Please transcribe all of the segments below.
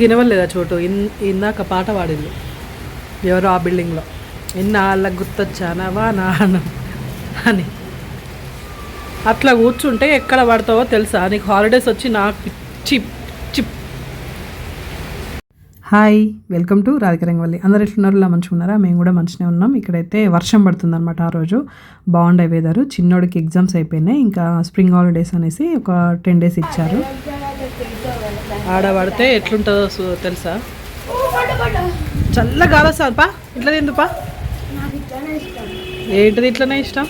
వినవలేదా చోటు? ఇన్ ఇందాక పాట పాడింది. ఎవరో ఆ బిల్డింగ్లో. ఇన్నాళ్ళ గుర్తొచ్చానవా నాన్న అని. అట్లా కూర్చుంటే ఎక్కడ పడతావో తెలుసా? నీకు హాలిడేస్ వచ్చి నాకు chip chip hi welcome to Radhikarangavalli అందరు ఎట్లున్నారు? ఇలా మంచిగా ఉన్నారా? మేము కూడా మంచిగానే ఉన్నాం. ఇక్కడైతే వర్షం పడుతుందన్నమాట ఆ రోజు. బాగుండే వెదర్ చిన్నోడికి ఎగ్జామ్స్ అయిపోయినాయి. ఇంకా స్ప్రింగ్ హాలిడేస్ అనేసి ఒక టెన్ డేస్ ఇచ్చారు. ఆడ పడితే ఎట్లుంటుందో తెలుసా? చల్ల గాలి పా ఇట్లా ఎందుపా ఏంటిది ఇట్లనే ఇష్టం?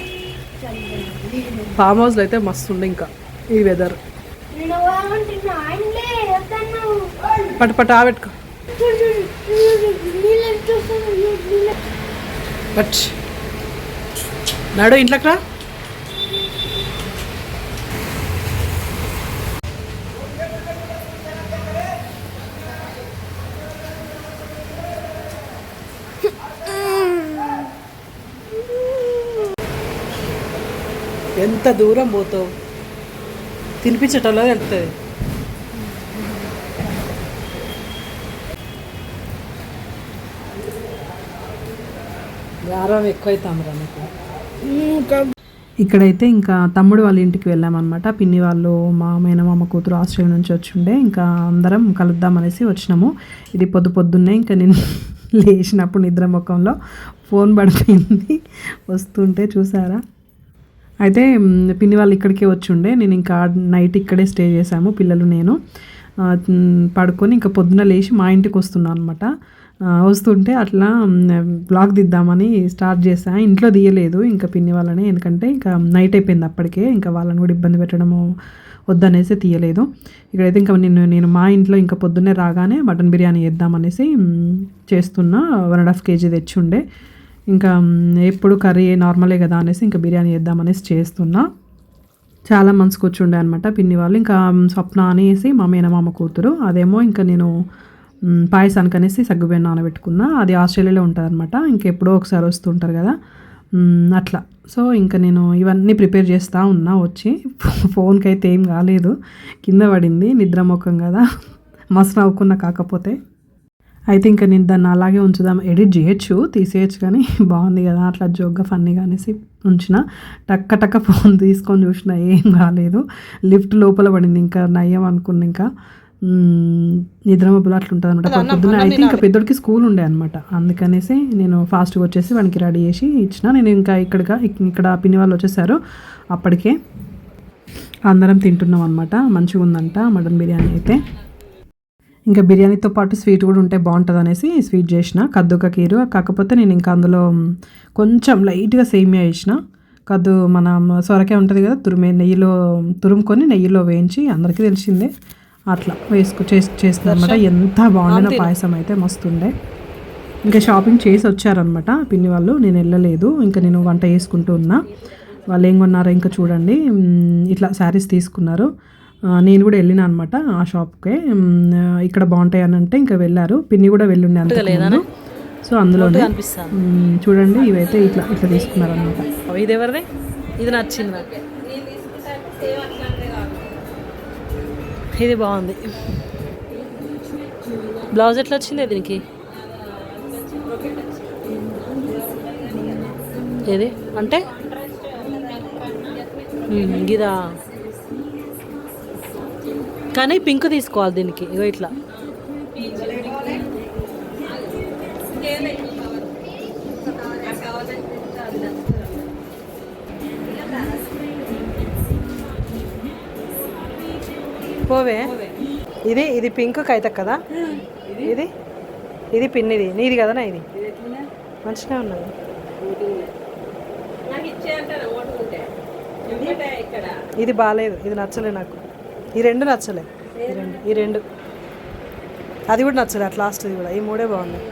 ఫామ్ హౌస్లో అయితే మస్తు ఉండే ఇంకా ఈ వెదర్ పట పట ఆబెట్టుకో నడు ఇంట్లోకి రా. ఎంత దూరం పోతావు? తినిపించటంలో వెళ్తుంది గారం ఎక్కువైతాంరా నీకు. ఇక్కడైతే ఇంకా తమ్ముడు వాళ్ళ ఇంటికి వెళ్ళామన్నమాట. పిన్ని వాళ్ళు మా మేనమామ కూతురు ఆస్ట్రేలియా నుంచి వచ్చి ఉండే ఇంకా అందరం కలుద్దామనేసి వచ్చినాము. ఇది పొద్దు పొద్దున్నే ఇంకా నేను లేచినప్పుడు నిద్ర ముఖంలో ఫోన్ పడిపోయింది. వస్తుంటే చూసారా? అయితే పిన్ని వాళ్ళు ఇక్కడికే వచ్చి ఉండే నేను ఇంకా నైట్ ఇక్కడే స్టే చేశాము పిల్లలు నేను. పడుకొని ఇంకా పొద్దున లేచి మా ఇంటికి వస్తున్నాను అనమాట వస్తుంటే అట్లా బ్లాగ్ దిద్దామని స్టార్ట్ చేశా. ఇంట్లో తీయలేదు ఇంకా పిన్ని వాళ్ళని ఎందుకంటే ఇంకా నైట్ అయిపోయింది అప్పటికే. ఇంకా వాళ్ళని కూడా ఇబ్బంది పెట్టడము వద్దనేసి తీయలేదు. ఇక్కడైతే ఇంకా నేను నేను మా ఇంట్లో ఇంకా పొద్దున్నే రాగానే మటన్ బిర్యానీ చేద్దామనేసి మ్, చేస్తున్నా. వన్ అండ్ హాఫ్ కేజీ తెచ్చి ఉండే ఇంకా ఎప్పుడు కర్రీ నార్మలే కదా అనేసి ఇంకా బిర్యానీ చేద్దామనేసి చేస్తున్నా. చాలా మంత్స్ కూర్చుండే అనమాట పిన్ని వాళ్ళు. ఇంకా స్వప్న అనేసి మా మేనమామ కూతురు. అదేమో ఇంకా నేను పాయసానికి అనేసి సగ్గుబియ్యం నానబెట్టుకున్నా. అది ఆస్ట్రేలియాలో ఉంటుంది అనమాట ఇంకెప్పుడో ఒకసారి వస్తుంటారు కదా. అట్లా. సో ఇంకా నేను ఇవన్నీ ప్రిపేర్ చేస్తూ ఉన్నా వచ్చి. ఫోన్కి అయితే ఏం కాలేదు. కింద పడింది నిద్రముఖం కదా. మస్తు నవ్వుకున్నా కాకపోతే. అయితే ఇంకా నేను దాన్ని అలాగే ఉంచుదాం. ఎడిట్ చేయొచ్చు తీసేయచ్చు కానీ బాగుంది కదా అట్లా జోగ్గా ఫన్నీగా అనేసి ఉంచిన. టక్క టక్క ఫోన్ తీసుకొని చూసిన ఏం కాలేదు లిఫ్ట్ లోపల పడింది ఇంకా నయ్యం అనుకున్న ఇంకా. మ్మ్, నిద్ర మబ్బులు అట్లా ఉంటుంది అనమాట పొద్దున్న అయితే ఇంకా పెద్దోడికి స్కూల్ ఉండే అనమాట అందుకనేసి నేను ఫాస్ట్గా వచ్చేసి వానికి రెడీ చేసి ఇచ్చిన. నేను ఇంకా ఇక్కడగా ఇక్కడ పిన్ని వాళ్ళు వచ్చేసారు. అప్పటికే అందరం తింటున్నాం అనమాట మంచిగా ఉందంట మటన్ బిర్యానీ అయితే. ఇంకా బిర్యానీతో పాటు స్వీట్ కూడా ఉంటే బాగుంటుంది అనేసి స్వీట్ చేసిన. కద్దుక కీరు. కాకపోతే నేను ఇంకా అందులో కొంచెం లైట్గా సేమియా వేసిన. కద్దు మన సొరకాయ ఉంటుంది కదా తురిమే నెయ్యిలో తురుముకొని నెయ్యిలో వేయించి అందరికీ తెలిసిందే. అట్లా వేసుకు చేసి చేస్తుంది అనమాట ఎంత బాగుండిన పాయసం అయితే మస్తుండే. ఇంకా షాపింగ్ చేసి వచ్చారనమాట పిన్ని వాళ్ళు. నేను వెళ్ళలేదు. ఇంకా నేను వంట చేసుకుంటూ ఉన్నా. వాళ్ళు ఏం కొన్నారో ఇంకా చూడండి. ఇట్లా శారీస్ తీసుకున్నారు. నేను కూడా వెళ్ళిన అనమాట ఆ షాప్కే. ఇక్కడ బాగుంటాయి అని అంటే ఇంకా వెళ్ళారు. పిన్ని కూడా వెళ్ళుండే అంత సో అందులోనే. చూడండి ఇవైతే ఇట్లా ఇట్లా తీసుకున్నారనమాట ఇది ఎవరిది? ఇది నచ్చింది ఇది బాగుంది. బ్లౌజ్ ఎట్లా వచ్చింది దీనికి? ఏది? అంటే? గిదా కానీ పింక్ తీసుకోవాలి దీనికి. ఇగో ఇట్లా. పోవే. ఇది ఇది పింక్ కైత కదా? ఇది? ఇది పిన్నిది నీది కదా ఇది? మంచిగా ఉన్నది. ఇది బాగాలేదు ఇది నచ్చలే నాకు. ఈ రెండు నచ్చలే. ఈ రెండు ఈ రెండు. అది కూడా నచ్చలే అట్ లాస్ట్ కూడా. ఈ మూడే బాగున్నాయి.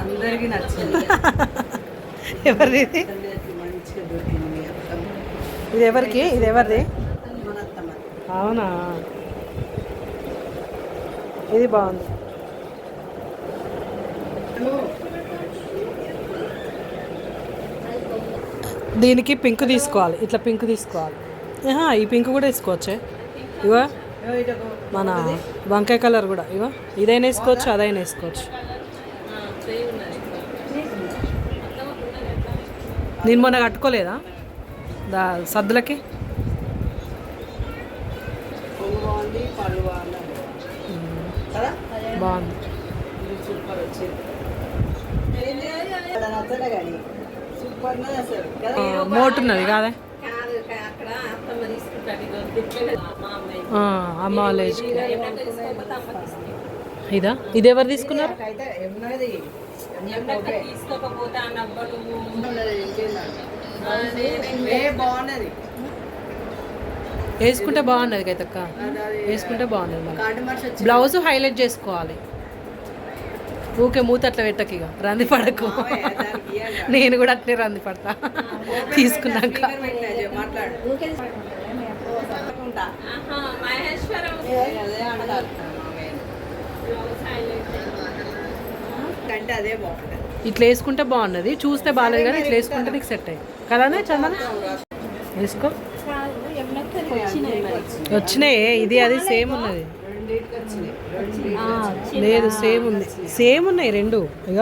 అందరికీ నచ్చింది. ఎవరిది? ఇది ఇది ఎవరికి? ఇది ఎవరిది? అవునా? ఇది బాగుంది. దీనికి పింక్ తీసుకోవాలి. ఇట్లా పింక్ తీసుకోవాలి. ఈ పింక్ కూడా వేసుకోవచ్చే. ఇగో మన వంకాయ కలర్ కూడా. ఇగో ఇదైనా వేసుకోవచ్చు అదైనా వేసుకోవచ్చు. నేను మొన్న కట్టుకోలేదా? దా సద్దులకి? బాగుంది. మోటున్నది కాదా కాదు? అక్కడ అత్తమ్మ తీసుకుంటాడు ఆ, అమ్మ వాళ్ళ. ఇదా? ఇది ఎవరు తీసుకున్నారు? వేసుకుంటే. బాగున్నది. కైతక్క. వేసుకుంటే బాగున్నది బ్లౌజ్ హైలైట్ చేసుకోవాలి. ఊకే మూత అట్లా పెట్టకు ఇక రంది పడకు. నేను కూడా అట్లే రంది పడతా. తీసుకున్నాక. ఇట్లా వేసుకుంటే బాగున్నది చూస్తే బాగాలేదు కానీ ఇట్లా వేసుకుంటే నీకు సెట్ అయ్యి. కదానే చందన? వేసుకో. వచ్చినాయి. ఇది అది సేమ్ ఉన్నది. లేదు సేమ్ ఉంది. సేమ్ ఉన్నాయి రెండు. ఇక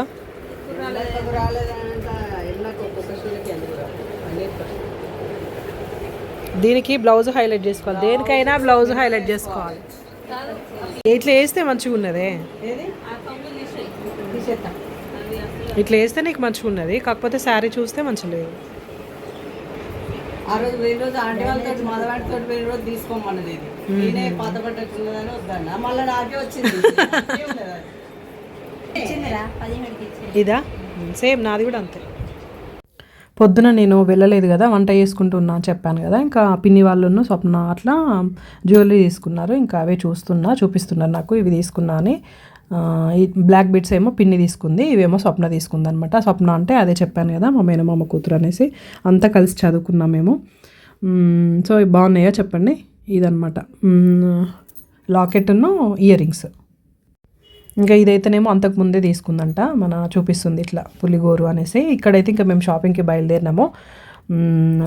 దీనికి బ్లౌజ్ హైలైట్ చేసుకోవాలి. దేనికైనా బ్లౌజ్ హైలైట్ చేసుకోవాలి. ఇట్లా వేస్తే మంచిగా ఉన్నదే? ఇట్లా వేస్తే నీకు మంచిగా ఉన్నది కాకపోతే శారీ చూస్తే మంచిగా లేదు. ఆ రోజు పోయిన రోజు ఆంటీ వాళ్ళతో మదవాడితో పోయిన రోజు తీసుకోమన్నది ఇది. నేనే పాత పట్టకున్నదని వద్దన్న. మళ్ళీ నాకే వచ్చింది. నాకే ఉన్నది? అది. ఇదా? సేమ్ నాది కూడా అంతే. పొద్దున నేను వెళ్ళలేదు కదా వంట చేసుకుంటున్నా అని చెప్పాను కదా ఇంకా పిన్ని వాళ్ళను స్వప్న అట్లా జ్యువెలరీ తీసుకున్నారు ఇంకా అవే చూస్తున్నా చూపిస్తున్నారు నాకు ఇవి తీసుకున్నా అని ఈ బ్లాక్ బిట్స్ ఏమో పిన్ని తీసుకుంది ఇవేమో స్వప్న తీసుకుంది అనమాట స్వప్న అంటే అదే చెప్పాను కదా మా మేనమామ కూతురు అనేసి అంతా కలిసి చదువుకున్నాం మేము. సో ఇవి బాగున్నాయో చెప్పండి ఇదనమాట లాకెట్ను ఇయర్ రింగ్స్. ఇంకా ఇదైతేనేమో అంతకు ముందే తీసుకుందంట. మన చూపిస్తుంది ఇట్లా పులిగోరు అనేసి. ఇక్కడైతే ఇంకా మేము షాపింగ్కి బయలుదేరినాము.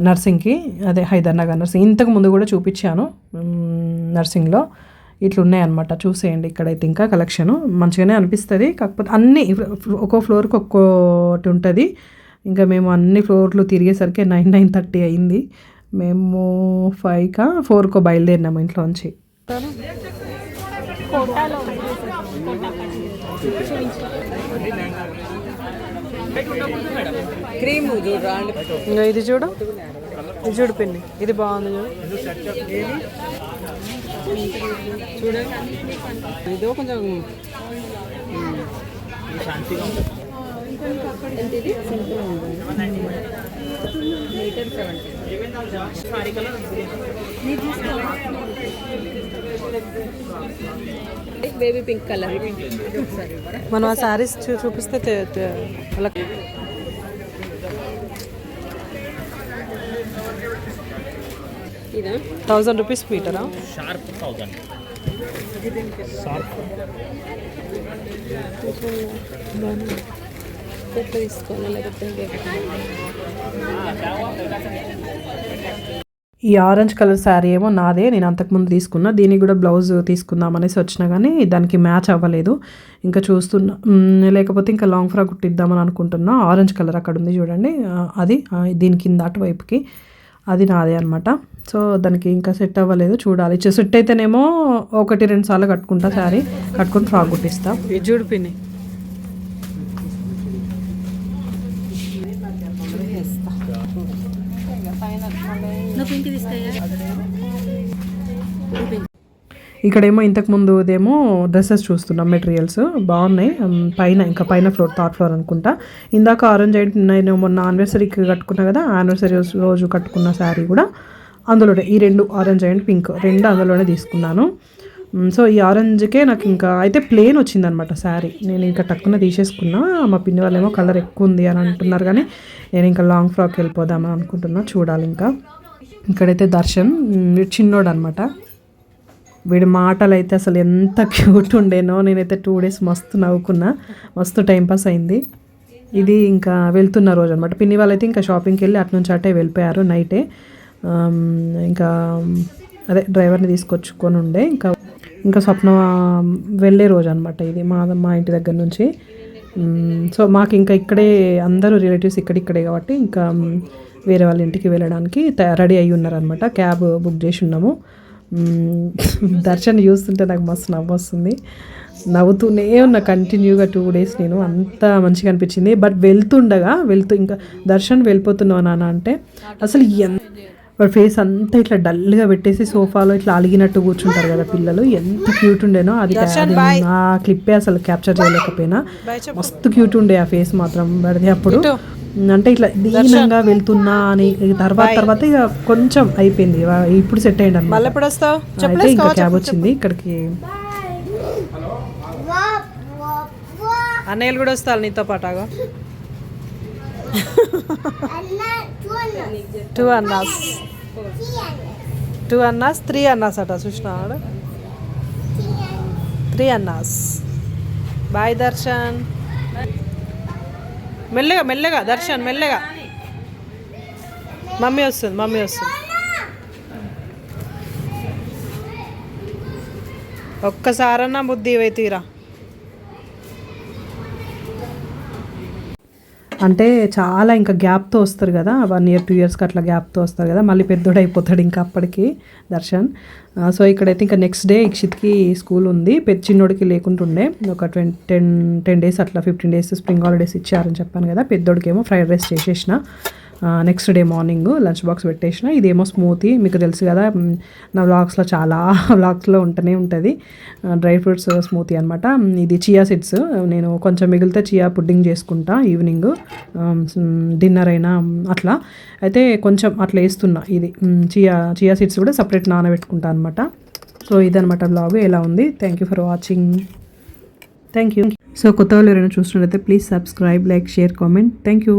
నర్సింగ్కి. అదే హైదర్నగర్ నర్సింగ్. ఇంతకు ముందు కూడా చూపించాను. నర్సింగ్లో. ఇట్లా ఉన్నాయన్నమాట చూసేయండి ఇక్కడైతే ఇంకా కలెక్షన్. మంచిగానే అనిపిస్తుంది. కాకపోతే అన్ని ఒక్కో ఫ్లోర్కి ఒక్కోటి ఉంటుంది. ఇంకా మేము అన్ని ఫ్లోర్లు తిరిగేసరికి నైన్ నైన్ థర్టీ అయింది. మేము ఫైవ్కా ఫోర్కో బయలుదేరినాము ఇంట్లోంచి. క్రీమ్ ఇంకా ఇది చూడు. ఇది చూడు పిన్ని. ఇది బాగుంది చూడు. చూడండి. ఇదో కొంచెం బేబీ పింక్ కలర్. మనం ఆ శారీస్ చూ చూపిస్తే థౌజండ్ రూపీస్ మీటరా? Sharp thousand. ఎట్లా తీసుకోవాలి లేకపోతే ఈ ఆరెంజ్ కలర్ శారీ ఏమో నాదే నేను అంతకుముందు తీసుకున్నా. దీనికి కూడా బ్లౌజ్ తీసుకుందాం అనేసి వచ్చినా కానీ దానికి మ్యాచ్ అవ్వలేదు. ఇంకా చూస్తున్నా. లేకపోతే ఇంకా లాంగ్ ఫ్రాక్ కుట్టిద్దామని అనుకుంటున్నా. ఆరెంజ్ కలర్ అక్కడ ఉంది చూడండి. అది దీని కింద అటువైపుకి. అది నాదే అనమాట సో దానికి ఇంకా సెట్ అవ్వలేదు. చూడాలి. చే- సెట్ అయితేనేమో ఒకటి రెండు సార్లు కట్టుకుంటా శారీ. కట్టుకొని ఫ్రాక్ కుట్టిస్తా. ఇక్కడేమో ఇంతకు ముందు ఇదేమో డ్రెస్సెస్ చూస్తున్నాం మెటీరియల్స్. బాగున్నాయి. పైన ఇంకా పైన ఫ్లోర్ థర్డ్ ఫ్లోర్ అనుకుంటా. ఇందాక ఆరెంజ్ అయితే నేను మొన్న ఆనివర్సరీకి కట్టుకున్నా కదా ఆనివర్సరీ రోజు కట్టుకున్న శారీ కూడా అందులోనే ఈ రెండు ఆరెంజ్ అండ్ పింక్ రెండు అందులోనే తీసుకున్నాను. సో ఈ ఆరెంజ్కే నాకు ఇంకా అయితే ప్లేన్ వచ్చిందనమాట శారీ. నేను ఇంకా టక్కున తీసేసుకున్నా. మా పిన్ని వాళ్ళేమో కలర్ ఎక్కువ ఉంది అని అంటున్నారు కానీ నేను ఇంకా లాంగ్ ఫ్రాక్ వెళ్ళిపోదామని అనుకుంటున్నా. చూడాలి ఇంకా. ఇక్కడైతే దర్శన్ వీడు చిన్నోడు అనమాట వీడి మాటలు అయితే అసలు ఎంత క్యూట్ ఉండేనో నేనైతే టూ డేస్ మస్తు నవ్వుకున్నా. మస్తు టైంపాస్ అయింది. ఇది ఇంకా వెళ్తున్న రోజు అనమాట. పిన్ని వాళ్ళైతే ఇంకా షాపింగ్కి వెళ్ళి అటు నుంచి అటే వెళ్ళిపోయారు నైటే ఇంకా అదే డ్రైవర్ని తీసుకొచ్చుకొని ఉండే. ఇంకా ఇంకా స్వప్న వెళ్ళే రోజు అనమాట ఇది మా మా ఇంటి దగ్గర నుంచి. సో మాకు ఇంకా ఇక్కడే అందరూ రిలేటివ్స్ ఇక్కడిక్కడే కాబట్టి ఇంకా వేరే వాళ్ళ ఇంటికి వెళ్ళడానికి రెడీ అయ్యి ఉన్నారనమాట క్యాబ్ బుక్ చేసి ఉన్నాము. దర్శన్ చూస్తుంటే నాకు మస్తు నవ్వు వస్తుంది. నవ్వుతూనే ఉన్నా కంటిన్యూగా టూ డేస్ నేను. అంత మంచిగా అనిపించింది. బట్ వెళ్తుండగా వెళ్తూ ఇంకా దర్శన్ వెళ్ళిపోతున్నావు నాన్న అంటే అసలు ఎంత వాడి ఫేస్ అంతా ఇట్లా డల్గా పెట్టేసి సోఫాలో ఇట్లా అలిగినట్టు కూర్చుంటారు కదా పిల్లలు. ఎంత క్యూట్ ఉండేనో అది ఆ క్లిప్పే అసలు క్యాప్చర్ చేయలేకపోయినా. మస్తు క్యూట్ ఉండే ఆ ఫేస్ మాత్రం వాడిది అప్పుడు. అంటే ఇట్లా దీనంగా వెళ్తున్నా అని తర్వాత తర్వాత ఇక కొంచెం అయిపోయింది. ఇప్పుడు సెట్ అయ్యింది మళ్ళీ ఎప్పుడు వస్తావు? అయితే ఇంకా క్యాబ్ వచ్చింది. ఇక్కడికి అన్నయ్యలు కూడా వస్తారు నీతో పాటు ఆగో. Two annas. Two annas three annas అట చూసినాడు త్రీ అన్నాస్. బాయ్ దర్శన్. మెల్లగా మెల్లగా దర్శన్ మెల్లగా. మమ్మీ వస్తుంది మమ్మీ వస్తుంది. ఒక్కసారన్నా బుద్ధి తీరా అంటే చాలా ఇంకా గ్యాప్తో వస్తారు కదా వన్ ఇయర్ టూ ఇయర్స్కి అట్లా గ్యాప్తో వస్తారు కదా మళ్ళీ పెద్దోడు అయిపోతాడు ఇంకా అప్పటికి దర్శన్. సో ఇక్కడైతే ఇంకా నెక్స్ట్ డే ఇక్షిత్కి స్కూల్ ఉంది. పెద్ద చిన్నోడికి లేకుంటుండే ఒక ట్వంటీ టెన్ టెన్ డేస్ అట్లా ఫిఫ్టీన్ డేస్ స్ప్రింగ్ హాలిడేస్ ఇచ్చారని చెప్పాను కదా పెద్దోడికి ఏమో ఫ్రైడ్ రైస్ చేసేసిన. Next day morning lunch box పెట్టేసిన. ఇదేమో స్మూతీ మీకు తెలుసు కదా నా వ్లాగ్స్లో చాలా వ్లాగ్స్లో ఉంటూనే ఉంటుంది. డ్రై ఫ్రూట్స్ స్మూతీ అనమాట ఇది చియా సీడ్స్ నేను కొంచెం మిగిలితే చియా పుడ్డింగ్ చేసుకుంటా ఈవినింగ్ డిన్నర్ అయినా అట్లా. అయితే కొంచెం అట్లా వేస్తున్నా ఇది. చియా చియా సీడ్స్ కూడా సపరేట్ నానబెట్టుకుంటా అనమాట సో ఇదనమాట బ్లాగ్ ఎలా ఉంది? Thank you for watching thank you so కొత్త వాళ్ళు ఎవరైనా చూస్తున్నట్లయితే please subscribe like share comment thank you